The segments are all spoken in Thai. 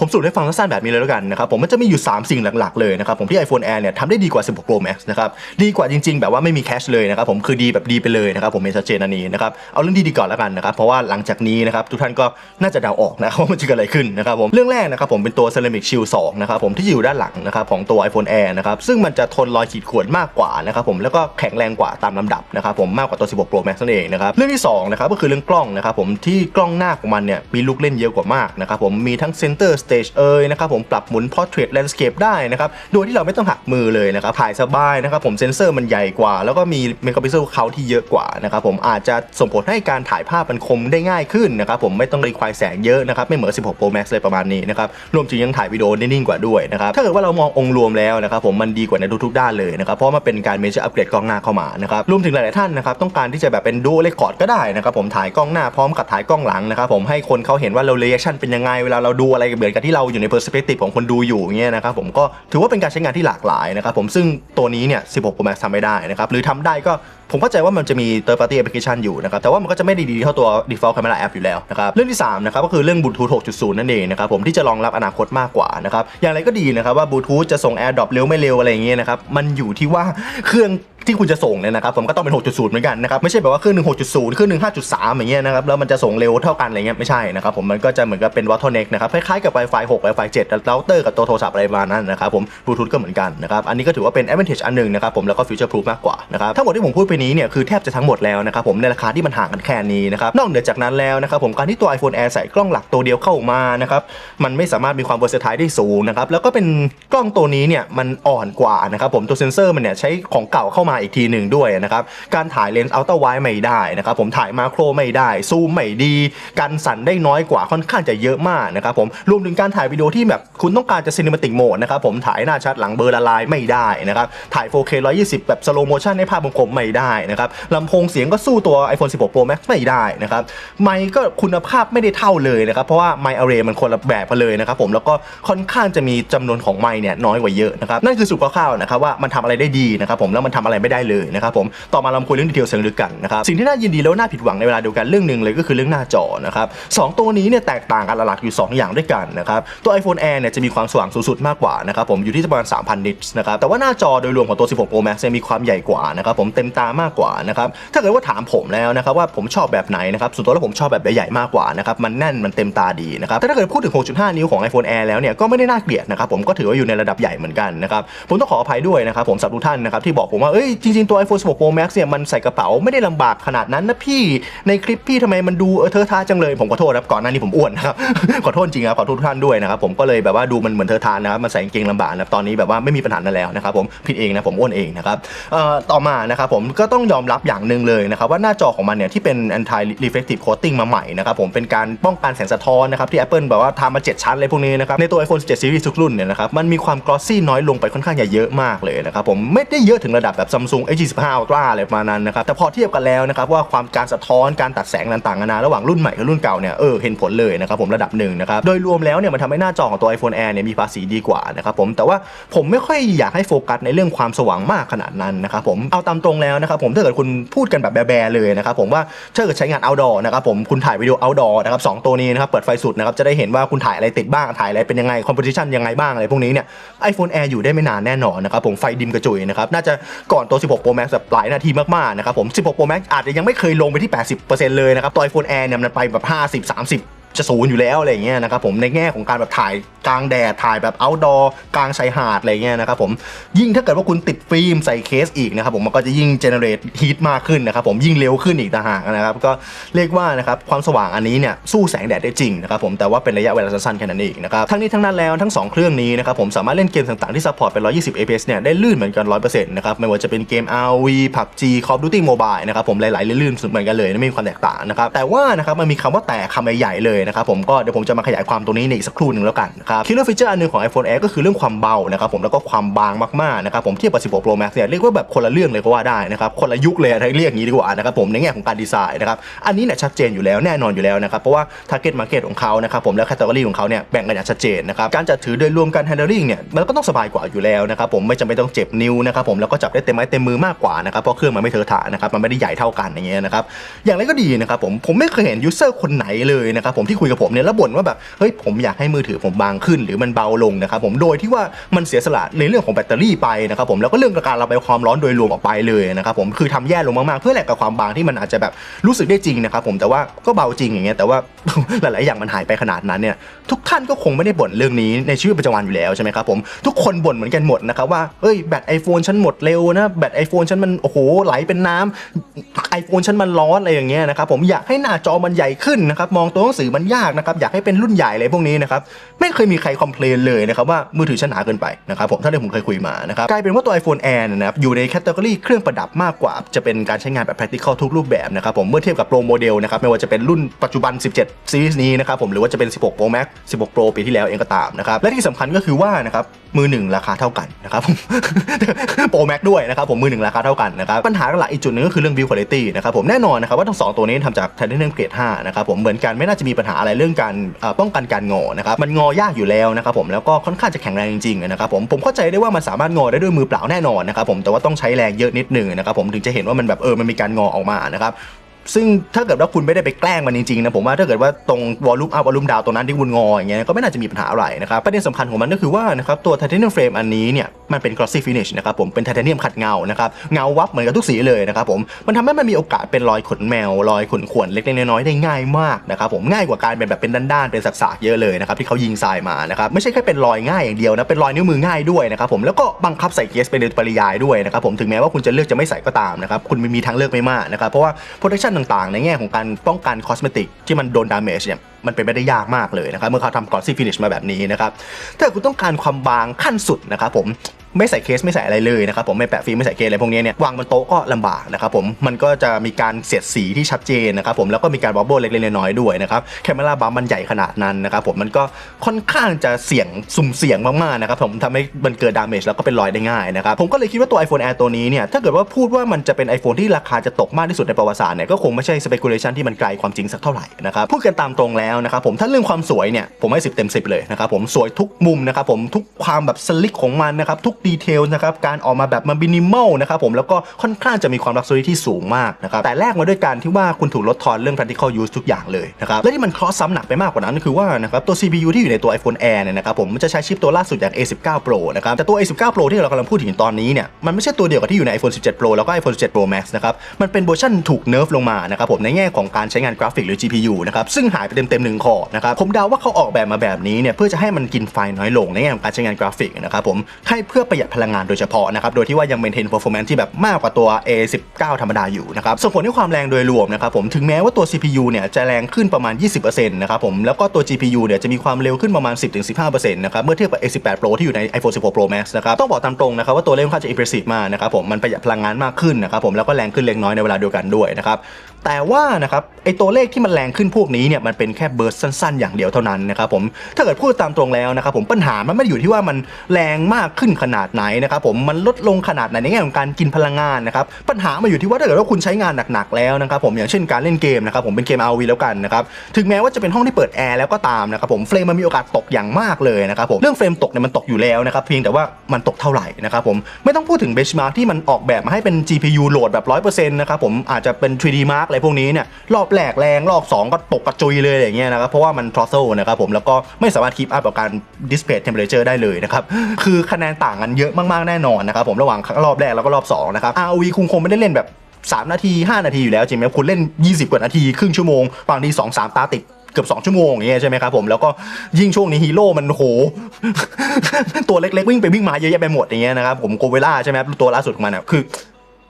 ผมสรุปให้ฟังสั้นๆแบบนี้เลยแล้วกันนะครับผมมันจะมีอยู่ 3 สิ่งหลักๆเลยนะครับผมที่ iPhone Air เนี่ยทำได้ดีกว่า 16 Pro Max นะครับดีกว่าจริงๆ แบบว่าไม่มีแคชเลยนะครับผมคือดีแบบดีไปเลยนะครับผมเห็นชัดเจนอันนี้นะครับเอาเรื่องดีๆก่อนแล้วกันนะครับเพราะว่าหลังจากนี้นะครับทุกท่านก็น่าจะเดาออกนะครับว่ามันจะเกิดอะไรขึ้นนะครับผมเรื่องแรกนะครับผมเป็นตัว Ceramic Shield 2นะครับผมที่อยู่ด้านหลังนะครับของตัว iPhone Air นะครับซึ่งมันจะทนรอยขีดข่วนมากกว่านะครับผมแล้วก็แข็งแรงกว่าตามลำดับนะครับผมมากกว่าตัว 16 Pro Max นั่นเองนะครับเรื่องที่สองนะครับก็คือเรื่องกล้องนะครับผมที่กล้องหน้าของมันเนี่ยมีลูกเล่นเยอะกว่ามากนะครับผมมีทั้ง Center Stage เอยนะครับผมปรับหมุน Portrait Landscape ได้นะครับโดยที่เราไม่ต้องหักมือเลยนะครับถ่ายสบายนะครับผมเซนเซอร์มันใหญ่กว่า แล้วก็มีเมกะพิกเซลเขาที่เยอะกว่านะครับผมอาจจะส่งผลให้การถ่ายภาพมันคมได้ง่ายขึ้นนะครับผมไม่ต้องรีควายแสงเยอะนะครับไม่เหมือน 16 Pro Max เลยประมาณนี้นะครับรวมถึงยังถ่ายวิดีโอได้นิ่งกว่าด้วยนะครับถ้าเกิดว่าเรามององค์รวมแล้วนะครับผมมันดีกว่าในทุกๆด้านเลยนะครับเพราะว่ามันเป็นการเมเจอร์อัปเกรดกล้องหน้าเข้ามานะครับรวมถึงหลายๆท่านนะครับต้องการที่จะแบบเป็นดูเรคคอร์ดก็ได้นะครับผมถ่ายกล้องหน้าพร้อมกับถ่ายกล้องหลังนะครับผมให้คนเขาเห็นว่าเราเรีแอคชั่นเป็นยังไงเวลาเราดูอะไรเหมือนกับที่เราอยู่ในเพอร์สเปกทีฟของคนดูอยู่เงี้ยนะครับผมก็ถือว่าเป็นการใช้งานที่หลากหลายนะครับผมซึ่งตัวนี้เนี่ย 16 Pro Max ทำไม่ได้นะครับหรือทำได้ก็ผมเข้าใจว่ามันจะมี third party application อยู่นะครับ แต่ว่ามันก็จะไม่ได้ดีเท่าตัว default camera app อยู่แล้วนะครับ เรื่องที่ 3 นะครับ ก็คือเรื่อง Bluetooth 6.0 นั่นเองนะครับ ผมที่จะรองรับอนาคตมากกว่านะครับ อย่างไรก็ดีนะครับว่า Bluetooth จะส่ง AirDrop เร็วไม่เร็วอะไรอย่างเงี้ยนะครับ มันอยู่ที่ว่าเครื่อง ที่คุณจะส่งเนี่ยนะครับผมก็ต้องเป็น 6.0 เหมือนกันนะครับไม่ใช่แบบว่าเครื่องหนึ่ง6.0เครื่องหนึ่ง5.3 อย่างเงี้ยนะครับแล้วมันจะส่งเร็วเท่ากันอะไรเงี้ยไม่ใช่นะครับผมมันก็จะเหมือนกับเป็น bottleneck นะครับคล้ายๆกับ Wi-Fi 6 Wi-Fi 7เราเตอร์กับตัวโทรศัพท์อะไรประมาณนั้นนะครับผมบลูทูธก็เหมือนกันนะครับอันนี้ก็ถือว่าเป็น advantage อันหนึ่งนะครับผมแล้วก็ future proof มากกว่านะครับทั้งหมดที่ผมพูดไปนี้เนี่ยคือแทบจะทั้งหมดแล้วนะครับผมในราคาที่มันห่างกันแค่นี้นะครับนอกเหนือจากนั้นแล้วนะครับผมการที่ตัว iPhone Air ใส่กล้องหลักตัวเดียวเข้ามานะครับมันไม่สามารถมีความ versatile ได้สูงนะครับแล้วก็เป็นกล้องตัวนี้เนี่ยมันอ่อนกว่านะครับผมตัวเซนเซอร์มันเนี่ยใช้ของเก่าเข้ามาอีกทีหนึ่งด้วยนะครับ การถ่ายเลนส์อัลตร้าไวไม่ได้นะครับผมถ่ายมาโครไม่ได้ ซูมไม่ดีการสั่นได้น้อยกว่าค่อนข้างจะเยอะมากนะครับผมรวมถึงการถ่ายวิดีโอที่แบบคุณต้องการจะ cinematic mode นะครับผมถ่ายหน้าชัดหลังเบอร์ละลายไม่ได้นะครับถ่าย 4K 120 แบบ slow motion ให้ภาพคมไม่ได้นะครับลำโพงเสียงก็สู้ตัว iPhone 16 Pro Max ไม่ได้นะครับไมค์ก็คุณภาพไม่ได้เท่าเลยนะครับเพราะว่าไมค์ array มันคนละแบบกันเลยนะครับผมแล้วก็ค่อนข้างจะมีจำนวนของไมค์เนี่ยน้อยกว่าเยอะนะครับนั่นคือสรุปคร่าวๆนะครับว่ามันทำอะไรได้ดีนะครับผมแล้วมันทำอะไรไม่ได้เลยนะครับผมต่อมาเราคุยเรื่องดีเทลเชิงลึกกันนะครับสิ่งที่น่ายินดีแล้วน่าผิดหวังในเวลาเดียวกันเรื่องหนึ่งเลยก็คือเรื่องหน้าจอนะครับสองตัวนี้เนี่ยแตกต่างกันหลักๆอยู่ 2 อย่างด้วยกันนะครับตัว iPhone Air เนี่ยจะมีความสว่างสูงสุดมากกว่านะครับผมอยู่ที่ประมาณ 3,000 นิตส์นะครับแต่ว่าหน้าจอโดยรวมของตัว 16 Pro Max เนี่ยมีความใหญ่กว่านะครับผมเต็มตามากกว่านะครับถ้าเกิดว่าถามผมแล้วนะครับว่าผมชอบแบบไหนนะครับส่วนตัวแล้วผมชอบแบบใหญ่ๆมากกว่านะครับมันแน่นมันเต็มตาดีนะครับแต่ถ้าเกิดพูดถึง 6.5 นิ้วของ iPhone Air แล้วเนี่ยก็ไม่ได้น่าเกลียดนะครับผมก็ถือว่าอยู่ในระดับใหญ่เหมือนกันนะครับผมต้องขออภัยด้วยนะครับผมสำหรับทุกท่านนะครับที่บอกผมว่าเอ้ยจริง ๆ ตัว iPhone 16 Pro Max เนี่ยมันใส่กระเป๋าไม่ได้ลำบากขนาดนั้นนะพี่ในคลิปพี่ทำไมมันดูเออเทอะทาจังเลยผมขอโทษครับก่อนหน้านี้ผมอ้วนนะครับ ขอโทษจริงครับขอโทษทุกท่านด้วยนะครับผมก็เลยแบบว่าดูมันเหมือนเทอะทานนะครับมันใส่กางเกงลำบากนะตอนนี้แบบว่าไม่มีปัญหานั้นแล้วนะครับผมผิดเองนะผมอ้วนเองนะครับเอ่อต่อมานะครับผมก็ต้องยอมรับอย่างหนึ่งเลยนะครับว่าหน้าจอของมันเนี่ยที่เป็น anti reflective coating มาใหม่นะครับผมเป็นการป้องกันแสงสะท้อนนะครับที่ Apple แบบว่าทำมา 7 ชั้นอะไรพวกนี้นะครับในตัว iPhone 17 Series ทุกรุ่นเนี่ยนะครับมันมีความ glossy น้อยลงไปค่อนข้างจะเยอะมากเลยนะครับผมไม่ได้เยอะถึงระดับแบบ Samsung A25 Ultra อะไรประมาณนั้นนะครับแต่พอเทียบกันแล้วนะครับว่าความการสะท้อนการตัดแสงต่างๆนานาระหว่างรุ่นใหม่กับรุ่นเก่าเนี่ยเออเห็นผลเลยนะครับผมระดับหนึ่งนะครับโดยรวมแล้วเนี่ยมันทำให้หน้าจอของตัว iPhone Air เนี่ยมีภาษีดีกว่านะครับผมแต่ว่าผมไม่ค่อยอยากให้โฟกัสในเรื่องความสว่างมากขนาดนั้นนะครับผมเอาตามตรงแล้วนะครับผมถ้าเกิดคุณพูดกันแบบแบร์ๆเลยนะครับผมว่าถ้าเกิดใช้งาน outdoor นะครับผมคุณถ่ายวิดีโอ outdoor นะครับสองตัวนี้นะครับเปิดไฟสุดนะครับจะได้เห็นว่าคุณถ่ายอะไรติดบ้างถ่ายอะไรเป็นยังไง composition ยังไงบ้างอะไรพวกนี้เนี่ย iPhone Air อยู่ได้ไม่นานแน่นอนนะครับผมไฟดิมกระจุยนะครับน่าจะก่อนตัว 16 Pro Max แบบหลายนาทีมากๆนะครับผม 16 Pro Max อาจจะยังไม่เคยลงไปที่ 80%เลยนะครับตัว iPhone Air เนี่ยมันไปแบบ 50 30 จะศูนย์อยู่แล้วอะไรเงี้ยนะครับผมในแง่ของการแบบถ่ายกลางแดดถ่ายแบบ outdoor กลางชายหาดอะไรเงี้ยนะครับผมยิ่งถ้าเกิดว่าคุณติดฟิล์มใส่เคสอีกนะครับผมมันก็จะยิ่ง generate heat มากขึ้นนะครับผมยิ่งเร็วขึ้นอีกต่างหากนะครับก็เรียกว่านะครับความสว่างอันนี้เนี่ยสู้แสงแดดได้จริงนะครับผมแต่ว่าเป็นระยะเวลาสั้นๆแค่นั้นเองนะครับทั้งนี้ทั้งนั้นแล้วทั้ง 2 เครื่องนี้นะครับผมสามารถเล่นเกมต่างๆที่ซัพพอร์ตเป็น 120 fps เนี่ยได้ลื่นเหมือนกัน 100%นะครับไม่ว่าจะเป็นเกม RV PUBG Call of Duty Mobile นะครับผมหลายๆลื่นเหมือนกันเลยไม่มีความแตกต่างนะครับแต่ว่านะครับมันมีคำว่าแต่คำใหญ่ๆเลยยนะครับผมก็เดี๋ยวผมจะมาขยายความตรงนี้ในอีกสักครู่หนึ่งแล้วกันนะครับคิลเลอร์ฟีเจอร์อันหนึงของ iPhone Air ก็คือเรื่องความเบานะครับผมแล้วก็ความบางมากๆนะครับผมเทียบกับ16 Pro Max เนี่ยเรียกว่าแบบคนละเรื่องเลยก็ว่าได้นะครับคนละยุคเลยถ้าเรียกอย่างนี้ดีกว่านะครับผมในแง่ของการดีไซน์นะครับอันนี้เนี่ยชัดเจนอยู่แล้วแน่นอนอยู่แล้วนะครับเพราะว่า target market ของเขานะครับผมแล้ว category ของเขาเนี่ยแบ่งกันอย่างชัดเจนนะครับการจัดถือโดยรวมกัน handling เนี่ยมันก็ต้องสบายกว่าอยู่แล้วนะครับผมไม่จำเป็นต้องเจ็บนิ้วนะครับผมแล้วก็จับได้เต็มไม้เต็มมือมากกว่านะครับเพราะเครื่องมันไม่เทอะทะนะครับมันไม่ได้ใหญ่เท่ากันอย่างเงี้ยนะครับอย่างไรก็ดีนะครับผมผมไม่เคยเห็นยูเซอร์คนไหนเลยนะครับผมที่คุยกับผมเนี่ยแล้วบ่นว่าแบบเฮ้ยผมอยากให้มือถือผมบางขึ้น หรือมันเบาลงนะครับผมโดยที่ว่ามันเสียสละในเรื่องของแบตเตอรี่ไปนะครับผมแล้วก็เรื่องการระบายความร้อนโดยรวมออกไปเลยนะครับผมคือทำแย่ลงมากๆเพื่อแลกกับความบางที่มันอาจจะแบบรู้สึกได้จริงนะครับผมแต่ว่าก็เบาจริงอย่างเงี้ยแต่ว่าหลาย ๆ อย่างมันหายไปขนาดนั้นเนี่ยทุกท่านก็คงไม่ได้บ่นเรื่องนี้ในชีวิตประจำวันอยู่แล้วใช่ไหมครับผมทุกคนบ่นเหมือนกันหมดนะครับว่าเอ้ยแบต iPhone ฉันหมดเร็วนะแบต iPhone ฉันมันโอ้โหไหลเป็นน้ำ iPhone ฉันมันร้อนอะไรอย่างเงี้ยนะครับผมอยากให้หน้าจอมันใหญ่ขึ้นนะครับมองตัวหนังสือมันยากนะครับอยากให้เป็นรุ่นใหญ่อะไรพวกนี้นะครับไม่เคยมีใครคอมเพลนเลยนะครับว่ามือถือฉันหนาเกินไปนะครับผมถ้าที่ผมเคยคุยมานะครับกลายเป็นว่าตัว iPhone Air นะครับอยู่ในแคตตาล็อเครื่องประดับมากกว่า จะเป็นการใช้งานแบบ practical ทุกรูปแบบนะครับผมเมื่อเทียบกับโปรโมเดลนะครับไม่ว่าจะเป็นรุ่นปัจจุบัน 17 ซีรีส์นี้นะครับผมหรือว่าจะเป็น 16 Pro Max 16 Pro ปีที่แล้วเองก็ตามนะครับและที่สำคัญก็คือว่านะครับมือหนึ่งราคาเท่ากันนะครับผมโปรแม็กด้วยนะครับผมมือหนึ่งราคาเท่ากันนะครับปัญหาหลักอีกจุดหนึงก็คือเรื่อง build quality นะครับผมแน่นอนนะครับว่าทั้งสองตัวนี้ทำจากไทเทเนียมเกรด5นะครับผมเหมือนกันไม่น่าจะมีปัญหาหาอะไรเรื่องการป้องกันการงอนะครับมันงอยากอยู่แล้วนะครับผมแล้วก็ค่อนข้างจะแข็งแรงจริงๆนะครับผมผมเข้าใจได้ว่ามันสามารถงอได้ด้วยมือเปล่าแน่นอนนะครับผมแต่ว่าต้องใช้แรงเยอะนิดหนึ่งนะครับผมถึงจะเห็นว่ามันแบบเออมันมีการงอออกมานะครับ ซึ่งถ้าเกิดว่าคุณไม่ได้ไปแกล้งมันจริงๆนะผมว่าถ้าเกิดว่าตรงวอลลุ่มอัพวอลลุ่มดาวตรงนั้นที่คุณงออย่างเงี้ยก็ไม่น่าจะมีปัญหาอะไรนะครับประเด็นสำคัญของมันก็คือว่านะครับตัวไทเทเนียมเฟรมอันนี้เนี่ยมันเป็น glossy finish นะครับผมเป็นไทเทเนียมขัดเงานะครับเงาวับเหมือนกับทุกสีเลยนะครับผมมันทำให้มันมีโอกาสเป็นรอยขนแมวรอยขนข่วนเล็กๆน้อยๆได้ง่ายมากนะครับผมง่ายกว่าการเป็นแบบเป็นด้านๆเป็นสักๆเยอะเลยนะครับที่เขายิงทรายมานะครับไม่ใช่แค่เป็นรอยง่ายอย่างเดียวนะเป็นรอยนิ้วมือง่ายด้วยนะครับผมแล้วก็บังคับใส่เคสเป็นปริยายด้วยนะครับผมถึงแม้ว่าคุณจะเลือกจะไม่ใส่ก็ตามนะครับคุณมีทางเลือกไม่มากนะครับเพราะว่า protection ต่างๆ ในแง่ของการป้องกันคอสเมติกที่มันโดนดาเมจเนี่ย มันเป็นไปได้ยากมากเลยนะครับเมื่อเขาทำกอสซี่ฟินิชมาแบบนี้นะครับถ้าคุณต้องการความบางขั้นสุดนะครับผมไม่ใส่เคสไม่ใส่อะไรเลยนะครับผมไม่แปะฟิล์มไม่ใส่เคสอะไรพวกนี้เนี่ยวางบนโต๊ะก็ลำบากนะครับผมมันก็จะมีการเสียดสีที่ชัดเจนนะครับผมแล้วก็มีการบอบเบิ้ลเล็กๆน้อยๆด้วยนะครับแคมเมราบัมมันใหญ่ขนาดนั้นนะครับผมมันก็ค่อนข้างจะเสี่ยงสุ่มเสี่ยงมากๆนะครับผมทำให้มันเกิดดาเมจแล้วก็เป็นรอยได้ง่ายนะครับผมก็เลยคิดว่าตัว iPhone Air ตัวนี้เนี่ยถ้าเกิดว่าพูดว่ามันจะเป็น iPhone ที่ราคาจะตกมากที่สุดในประวัติศาสตร์เนี่ยก็คงไม่ใช่ speculation ที่มันไกลความจริงสักเท่าไหร่นะครับพูดกันตามตรงแล้วนะครับผมถ้าเรื่องความสวยเนี่ยผมให้10เต็ม10 เลยนะครับผมสวยทุกมุมนะครับผมทุกความแบบสลิกของมันนะครับทุกดีเทลนะครับการออกมาแบบมันมินิมอลนะครับผมแล้วก็ค่อนข้างจะมีความลักซ์รี่ที่สูงมากนะครับแต่แรกมาด้วยการที่ว่าคุณถูกลดทอนเรื่อง practical use ทุกอย่างเลยนะครับและที่มันครอสซ้ำหนักไปมากกว่านั้นก็คือว่านะครับตัว CPU ที่อยู่ในตัว iPhone Air เนี่ยนะครับผมมันจะใช้ชิปตัวล่าสุดอย่าง A19 Pro นะครับแต่ตัว A19 Pro ที่เรากำลังพูดถึงตอนนี้เนี่ยมันไม่ใช่ตัวเดียวกับที่อยู่ใน iPhone 17 Pro แล้วก็ iPhone 17 Pro Max นะครับมันเป็นเวอร์ชันถูกเนิร์ฟลงมานะครับผมในแง่ของการใช้งานกราฟิกหรือ GPU นะครับซึ่งหายไปเต็มๆหนึ่งคอนะครับผมเดาว่าเขาออกแบบมาแบบนี้เนี่ยเพื่อจะให้มันกินไฟน้อยลงในแง่ของการใช้งานกราฟิกนะครับผมให้เพื่อประหยัดพลังงานโดยเฉพาะนะครับโดยที่ว่ายัง maintain performance ที่แบบมากกว่าตัว A19 ธรรมดาอยู่นะครับส่งผลที่ความแรงโดยรวมนะครับผมถึงแม้ว่าตัว CPU เนี่ยจะแรงขึ้นประมาณ 20%นะครับผมแล้วก็ตัว GPU เนี่ยจะมีความเร็วขึ้นประมาณ 10-15%นะครับเมื่อเทียบกับ A18 Pro ที่อยู่ใน iPhone 16 Pro Max นะครับต้องบอกตามตรงนะครับว่าตัวเลขค่อนข้างจะ impressive มากนะครับผมมันประหยัดพลังงานมากขึ้นนะครับผมแล้วก็แรงขึ้นเล็กน้อยในเวลาเดียวกันด้วยนะครับแต่ว่านะครับไอตัวเลขที่มันแรงขึ้นพวกนี้เนี่ยมันเป็นแค่เบิร์สสั้นๆ อย่างเดียวเท่านั้นนะครับผมถ้าเกิดพูดตามตรงแล้วนะครับผมปัญหามันไม่ได้อยู่ที่ว่ามันแรงมากขึ้นขนาดไหนนะครับผมมันลดลงขนาดไหนในแง่ของการกินพลังงานนะครับปัญหามาอยู่ที่ว่าถ้าเกิดว่าคุณใช้งานหนักๆแล้วนะครับผมอย่างเช่นการเล่นเกมนะครับผมเป็นเกม RV แล้วกันนะครับถึงแม้ว่าจะเป็นห้องที่เปิดแอร์แล้วก็ตามนะครับผมเฟรมมันมีโอกาสตกอย่างมากเลยนะครับผมเรื่องเฟรมตกเนี่ยมันตกอยู่แล้วนะครับเพียงแต่ว่ามันตกเท่าไหร่นะครับผมไม่ต้องพูดถึงเบชมาร์กที่มันออกแบบมาให้เป็น GPU โหลดแบบ100%นะครับผมอาจจะเป็น 3D Mark อะไรพวกนี้เนี่ยรอบแรกแรงรอบ 2 ก็ตกกระจุยเลยอย่างเงี้ยนะครับเพราะว่ามัน throttle นะครับผมแล้วก็ไม่สามารถคีปอัพกับการ display temperature ได้เลยนะครับคือคะแนนต่างกันเยอะมากๆแน่นอนนะครับผมระหว่างรอบแรกแล้วก็รอบสองนะครับ ROV คุณคงไม่ได้เล่นแบบ3 นาที 5 นาทีอยู่แล้วจริงไหมคุณเล่น 20 กว่านาที ครึ่งชั่วโมงบางที2 3 ตาติดเกือบ 2 ชั่วโมงอย่างเงี้ยใช่ไหมครับผมแล้วก็ยิ่งช่วงนี้ฮีโร่มันโห ตัวเล็กๆ วิ่งไปวิ่งมาเยอะแยะไปหมดอย่างเงี้ยนะครับผมโกเวล่าใช่ไหมครับตัวล่าสุดของมันอะคือ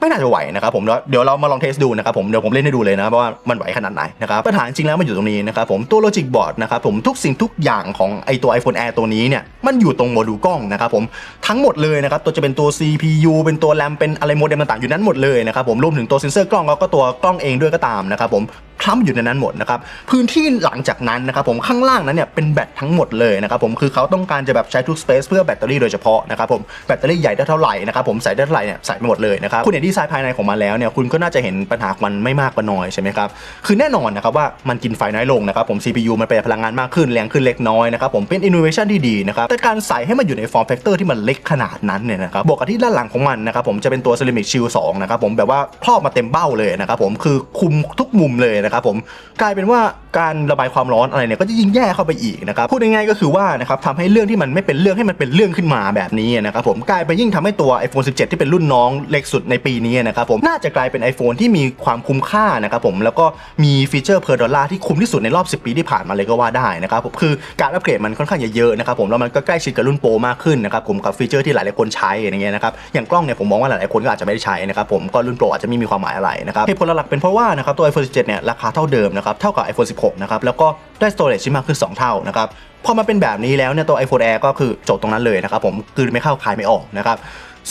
ไม่น่าจะไหวนะครับผมแล้วเดี๋ยวเรามาลองเทสดูนะครับผมเดี๋ยวผมเล่นให้ดูเลยนะว่ามันไหวขนาดไหนนะครับปัญหาจริงแล้วมันอยู่ตรงนี้นะครับผมตัว Logic Board นะครับผมทุกสิ่งทุกอย่างของไอตัว iPhone Air ตัวนี้เนี่ยมันอยู่ตรงโมดูลกล้องนะครับผมทั้งหมดเลยนะครับตัวจะเป็นตัว CPU เป็นตัวแรมเป็นอะไรโมเด็มต่างๆอยู่นั้นหมดเลยนะครับผมรวมถึงตัวเซนเซอร์กล้องแล้วก็ตัวกล้องเองด้วยก็ตามนะครับผมคล้ำอยู่ในนั้นหมดนะครับพื้นที่หลังจากนั้นนะครับผมข้างล่างนั้นเนี่ยเป็นแบตทั้งหมดเลยนะครับผมคือเขาต้องการจะแบบใช้ทุกสเปซเพื่อแบตเตอรี่โดยเฉพาะนะครับผมแบตเตอรี่ใหญ่ได้เท่าไหร่นะครับผมใส่ได้เท่าไหร่เนี่ยใส่ไปหมดเลยนะครับคุณเห็นดีไซน์ภายในของมันแล้วเนี่ยคุณก็น่าจะเห็นปัญหามันไม่มากก็น้อยใช่ไหมครับคือแน่นอนนะครับว่ามันกินไฟน้อยลงนะครับผม CPU มันประหยัดพลังงานมากขึ้นแรงขึ้นเล็กน้อยนะครับผมเป็น innovation ที่ดีนะครับแต่การใส่ให้มันอยู่ใน form factor ที่มันเล็กขนาดนั้นเนี่ยนะครับบวกกับที่ด้านหลังของมันนะครับผมจะเป็นตัว Ceramic Shield 2นะครับผมแบบว่าครอบมาเต็มเบ้าเลยนะครับผมคือคุมทุกมุมเลยนะครับผมกลายเป็นว่าการระบายความร้อนอะไรเนี่ยก็จะยิ่งแย่เข้าไปอีกนะครับพูดง่ายๆก็คือว่านะครับทำให้เรื่องที่มันไม่เป็นเรื่องให้มันเป็นเรื่องขึ้นมาแบบนี้นะครับผมกลายไปยิ่งทำให้ตัว iPhone 17 ที่เป็นรุ่นน้องเล็กสุดในปีนี้นะครับผมน่าจะกลายเป็น iPhone ที่มีความคุ้มค่านะครับผมแล้วก็มีฟีเจอร์ per dollar ที่คุ้มที่สุดในรอบ 10 ปีที่ผ่านมาเลยก็ว่าได้นะครับผมคือการอัปเกรดมันค่อนข้างเยอะๆนะครับผมแล้วมันก็ใกล้ชิดกับรุ่นโปรมากขึ้นนะครับผมกับฟีเจอร์ที่หลายๆคนใช้อย่างเงี้ยนะครับอย่างกล้องเนี่ยผมมองว่าหลายๆคนก็อาจจะไม่ได้ใช้นะครับผมก็รุ่นโปรอาจจะไม่มีความหมายอะไรนะครับเหตุผลหลักเป็นเพราะว่านะครับตัว iPhone 17 เนี่ยราคาเท่าเดิมนะครับเท่ากับ iPhone 16 นะครับ แล้วก็ได้ storage ที่มากขึ้น 2 เท่านะครับ พอมาเป็นแบบนี้แล้วเนี่ยตัว iPhone Air ก็คือจบตรงนั้นเลยนะครับผมคือไม่เข้าคายไม่ออกนะครับ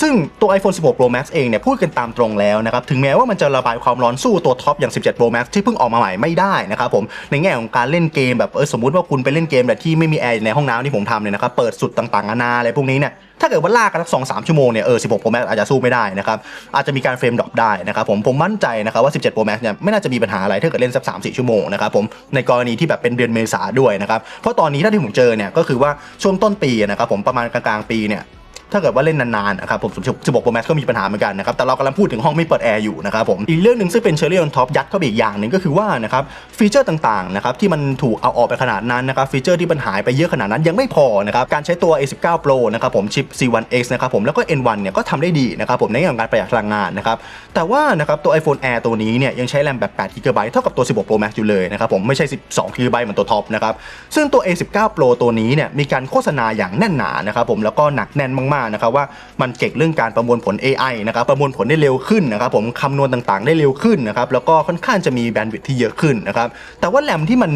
ซึ่งตัว iPhone 16 Pro Max เองเนี่ยพูดกันตามตรงแล้วนะครับ ถึงแม้ว่ามันจะระบายความร้อนสู้ตัวท็อปอย่าง 17 Pro Max ที่เพิ่งออกมาใหม่ไม่ได้นะครับผม ในแง่ของการเล่นเกมแบบเออสมมติว่าคุณไปเล่นเกมแบบที่ไม่มีแอร์ในห้องน้ำที่ผมทำเนี่ยนะครับ เปิดสุดต่างๆนานาอะไรพวกนี้เนี่ยถ้าเกิดว่าลากกันสักสองสามชั่วโมงเนี่ยเออ16 Pro Max อาจจะสู้ไม่ได้นะครับอาจจะมีการเฟรมดรอปได้นะครับผมผมมั่นใจนะครับว่า 17 Pro Max เนี่ยไม่น่าจะมีปัญหาอะไรถ้าเกิดเล่นสัก3 4ชั่วโมงนะครับผมในกรณีที่แบบเป็นเดือนเมษาด้วยนะครับเพราะตอนนี้ถ้าที่ผมเจอเนี่ยก็คือว่าช่วงต้นปีนะครับผมประมาณกลางๆปีเนี่ย ถ้าเกิดว่าเล่นนานๆนะครับผมจะบอกโปรแมสก็มีปัญหาเหมือนกันนะครับแต่เรากำลังพูดถึงห้องไม่เปิดแอร์อยู่นะครับผมอีกเรื่องหนึ่งซึ่งเป็นเชอร์รี่ออนท็อปยัดเข้าไปอีกอย่างหนึ่งก็คือว่านะครับฟีเจอร์ต่างๆนะครับที่มันถูกเอาออกไปขนาดนั้นนะครับฟีเจอร์ที่มันหายไปเยอะขนาดนั้นยังไม่พอนะครับการใช้ตัว A19 Pro นะครับผมชิป C1X นะครับผมแล้วก็ N1 เนี่ยก็ทำได้ดีนะครับผมในเรื่องของการประหยัดพลังงานนะครับแต่ว่านะครับตัว iPhone Air ตัวนี้เนี่ยยังใช้แรมแบบ8 GB เท่ากับตัว 16 Pro Max อยู่เลยนะครับผมไม่ใช่ 12 GB เหมือนตัวท็อปนะครับซึ่งตัว A19 Pro ตัวนี้เนี่ยมีการโฆษณาอย่างแน่นหนานะครับผมแล้วก็หนักแน่นมากๆนะครับว่ามันเก่งเรื่องการประมวลผล AI นะครับประมวลผลได้เร็วขึ้นนะครับผมคำนวณต่างๆ ได้เร็วขึ้นนะครับแล้วก็ค่อนข้างจะมีแบนด์วิดที่เยอะขึ้นนะครับแต่ว่าแรมที่มัน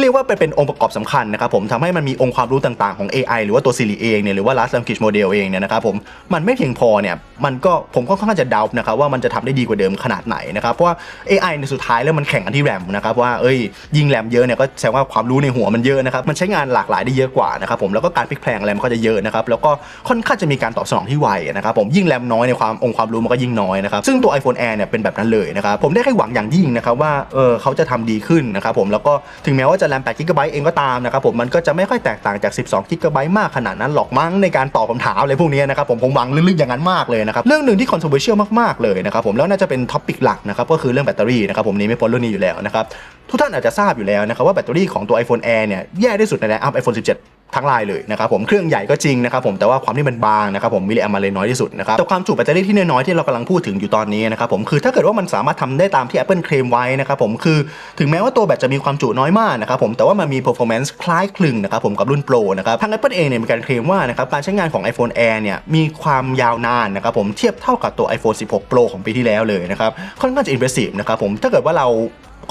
เรียกว่าเป็นเป็นองค์ประกอบสำคัญนะครับผมทำให้มันมีองค์ความรู้ต่างๆของ AI หรือว่าตัว Siri เองเนี่ยหรือว่า Large Language Model เองเนี่ยนะครับผมมันไม่เพียงพอเนี่ยมันก็ผมก็ค่อนข้างจะเดานะครับว่ามันจะทำได้ดีกว่าเดิมขนาดไหนนะครับเพราะว่า AI ในสุดท้ายแล้วมันแข่งกันที่แรมนะครับว่าเอ้ยยิงแรมเยอะเนี่ยก็แสดงว่าความรู้ในหัวมันเยอะนะครับมันใช้งานหลากหลายได้เยอะกว่านะครับผมแล้วก็การพลิกแพลงแรมันก็จะเยอะนะครับแล้วก็ค่อนข้างจะมีการตอบสนองที่ไวนะครับผมยิ่งแรมน้อยในความองค์ความรู้มันก็ยิ่งน้อยนะครับซึ่งตัว iPhone Air เนี่ยเป็นแบบนั้นเลยนะครับผมได้แค่หวังอย่างยิ่งนะครับว่าเออเขาจะทำดีขึ้นนะครับผมแล้วก็ถึงแม้ว่าจะแรม8 g b เองก็ตามนะครับผมมันก็จะไม่ค่อยแตกต่างจาก 12 g b มากขนาดนั้นหรอกมั้งในการตอบคำถามอะไรพวกนี้นะครับผมผมหวังลึกๆอย่างนั้นมากเลยนะครับเรื่องหนึ่งที่ controversial มากๆเลยนะครับผมแล้วน่าจะเป็นท็อปิกหลักนะครับก็คือเรื่องแบตเตอรี่นะครับผมนี้ไม่พ้นเรื่องนี้อยู่แล้วนะครับทุกท่านอาจจะทราบอยู่แล้วนะครับว่าแบตเตอรี่ของตัว iPhone Air เนี่ยแย่ที่สุดในไลน์อัพ iPhone 17 ทั้งลายเลยนะครับผมเครื่องใหญ่ก็จริงนะครับผมแต่ว่าความที่มันบางนะครับผมมิลลิแอมมาเลยน้อยที่สุดนะครับแต่ความจุแบตเตอรี่ที่น้อยๆที่เรากำลังพูดถึงอยู่ตอนนี้นะครับผมคือถ้าเกิดว่ามันสามารถทำได้ตามที่ Apple เคลมไว้นะครับผมคือถึงแม้ว่าตัวแบตจะมีความจุน้อยมากนะครับผมแต่ว่ามันมี performance คล้ายคลึงนะครับผมกับรุ่น Pro นะครับทาง Apple เองเนี่ยมีการเคลมว่านะครับการใช้งานของ iPhone Air เนี่ยมีความยาวนานนะครับผมเทียบเท่ากับตัว iPhone 16 Pro ของปีที่แล้วเลยนะครับค่อนข้างจะ impressive นะครับผมถ้าเกิดว่าเรา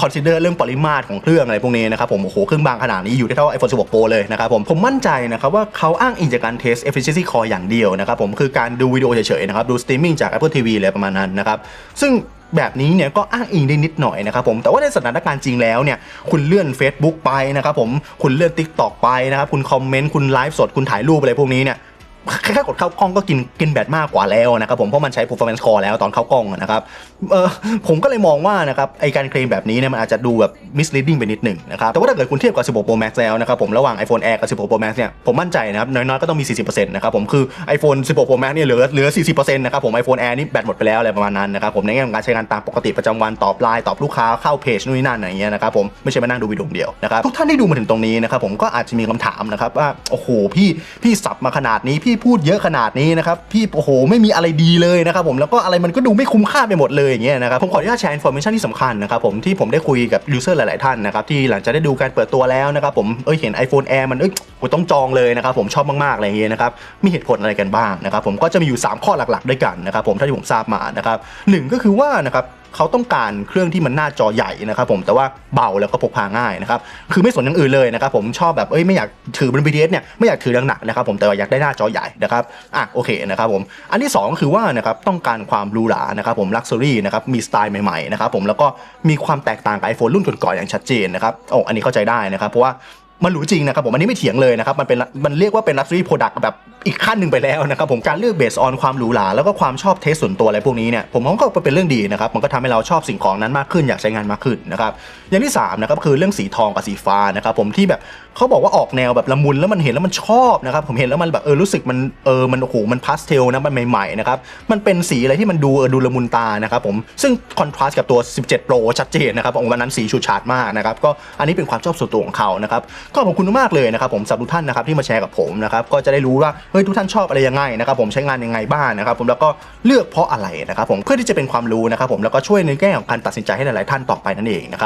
คอนซิเดอร์เรื่องปริมาตรของเครื่องอะไรพวกนี้นะครับผมโอ้โหเครื่องบางขนาดนี้อยู่ได้เท่า iPhone 16 Pro เลยนะครับผมผมมั่นใจนะครับว่าเขาอ้างอิงจากการเทส efficiency core อย่างเดียวนะครับผมคือการดูวิดีโอเฉยๆนะครับดูสตรีมมิ่งจาก Apple TV อะไรประมาณนั้นนะครับซึ่งแบบนี้เนี่ยก็อ้างอิงได้นิดหน่อยนะครับผมแต่ว่าในสถานการณ์จริงแล้วเนี่ยคุณเลื่อน Facebook ไปนะครับผมคุณเลื่อน TikTok ไปนะครับคุณคอมเมนต์คุณไลฟ์สดคุณถ่ายรูปอะไรพวกนี้เนี่ย แค่กดเข้ากล้องก็กินกินแบตมากกว่าแล้วนะครับผมเพราะมันใช้ performance core แล้วตอนเข้ากล้องนะครับเออผมก็เลยมองว่านะครับไอการเคลมแบบนี้เนี่ยมันอาจจะดูแบบ misleading ไปนิดหนึ่งนะครับแต่ว่าถ้าเกิดคุณเทียบกับ 16 Pro Max แล้วนะครับผมระหว่าง iPhone Air กับ 16 Pro Max เนี่ยผมมั่นใจนะครับน้อยๆก็ต้องมี 40%นะครับผมคือ iPhone 16 Pro Max เนี่ยเหลือเหลือ 40%นะครับผม iPhone Air นี่แบตหมดไปแล้วอะไรประมาณนั้นนะครับผมในแง่ของการใช้งานตามปกติประจำวันตอบไลน์ตอบลูกค้าเข้าเพจนู่นนี่นั่นอะไรอย่างเงี้ยนะครับผมไม่ใช่มานั่งดูวิดีโอเดียวนะครับทุกท่านที่ดูมาถึงตรงนี้นะครับผมก็อาจจะมีคำถามนะครับว่าโอ้โหพี่พี่สับมาขนาดนี้พี่พูดเยอะขนาดนี้นะครับพี่โอ้โหไม่มีอะไรดีเลยนะครับผมแล้วก็อะไรมันก็ดูไม่คุ้มค่าไปหมดเลยอย่างเงี้ยนะครับผมขออนุญาตแชร์อินโฟมิชันที่สำคัญนะครับผมที่ผมได้คุยกับยูเซอร์หลาย ๆ ท่านนะครับที่หลังจากได้ดูการเปิดตัวแล้วนะครับผมเอ้ยเห็น iPhone Air มันเอ้ยโอ้ยต้องจองเลยนะครับผมชอบมาก ๆ อะไรอย่างเงี้ยนะครับมีเหตุผลอะไรกันบ้างนะครับผมก็จะมีอยู่ 3 ข้อหลัก ๆ ด้วยกันนะครับผมเท่าที่ผมทราบมานะครับหนึ่งก็คือว่านะครับ เขาต้องการเครื่องที่มันหน้าจอใหญ่นะครับผมแต่ว่าเบาแล้วก็พกพาง่ายนะครับคือไม่สนอย่างอื่นเลยนะครับผมชอบแบบเอ้ยไม่อยากถือบน BTS เนี่ยไม่อยากถือหนักๆนะครับผมแต่ว่าอยากได้หน้าจอใหญ่นะครับอะโอเคนะครับผมอันที่สองก็คือว่านะครับต้องการความหรูหรานะครับผมลักซ์รี่นะครับมีสไตล์ใหม่ๆนะครับผมแล้วก็มีความแตกต่างกับ iPhone รุ่นก่อนๆอย่างชัดเจนนะครับโอ้อันนี้เข้าใจได้นะครับเพราะว่า มันหรูจริงนะครับผมอันนี้ไม่เถียงเลยนะครับมันเป็นมันเรียกว่าเป็นลักซ์รี่โปรดักต์แบบอีกขั้นหนึ่งไปแล้วนะครับผมการเลือกเบสออนความหรูหราแล้วก็ความชอบเทสส่วนตัวอะไรพวกนี้เนี่ยผมมองก็เป็นเรื่องดีนะครับมันก็ทำให้เราชอบสิ่งของนั้นมากขึ้นอยากใช้งานมากขึ้นนะครับอย่างที่สามนะครับคือเรื่องสีทองกับสีฟ้านะครับผมที่แบบเขาบอกว่าออกแนวแบบละมุนแล้วมันเห็นแล้วมันชอบนะครับผมเห็นแล้วมันแบบเออรู้สึกมันเออมันโอ้โหมันพาสเทลนะมันใหม่ๆนะครับมันเป็นสีอะไรที่มันดูเออดูละมุนตานะครับผมซึ่งคอนทราสต์กับตัว 17 Pro ชัดเจนนะครับผมวันนั้นสีฉูดฉาดมากนะครับก็อันนี้เป็นความชอบส่วนตัวของเขานะครับก็ขอบคุณมากเลยนะครับผมสำหรับทุกท่านนะครับที่มาแชร์กับผมนะครับก็จะได้รู้ว่าเฮ้ยทุกท่านชอบอะไรยังไงนะครับผมใช้งานยังไงบ้างนะครับผมแล้วก็เลือกเพราะอะไรนะครับผมเพื่อที่จะเป็นความรู้นะครับผมแล้วก็ช่วยในแง่ของการตัดสินใจให้หลายๆท่านต่อไปนั่นเองนะครับ